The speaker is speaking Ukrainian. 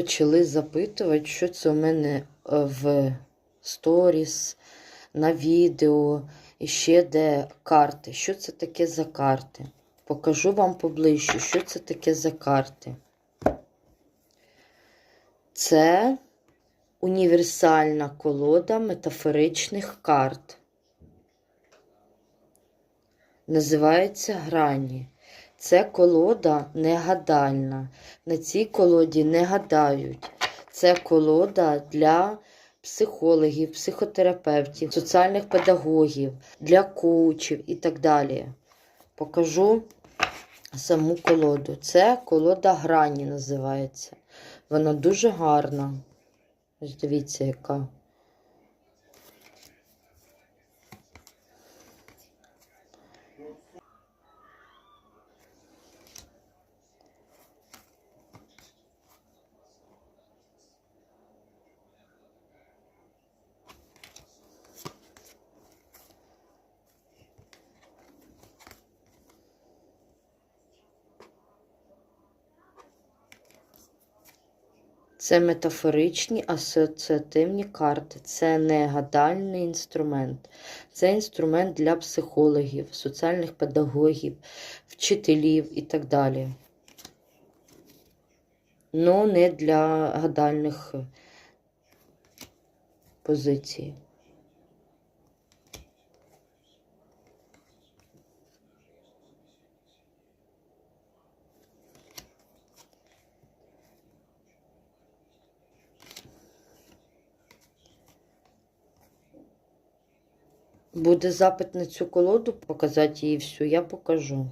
Почали запитувати, що це у мене е, в сторіс, на відео і ще де карти. Що це таке за карти? Покажу вам поближче, що це таке за карти. Це універсальна колода метафоричних карт. Називається грані. Це колода негадальна. На цій колоді не гадають. Це колода для психологів, психотерапевтів, соціальних педагогів, для коучів і так далі. Покажу саму колоду. Це колода грані називається. Вона дуже гарна. Ось дивіться, яка. Це метафоричні асоціативні карти. Це не гадальний інструмент. Це інструмент для психологів, соціальних педагогів, вчителів і так далі. Ну, не для гадальних позицій. Буде запит на цю колоду, показати її всю, я покажу.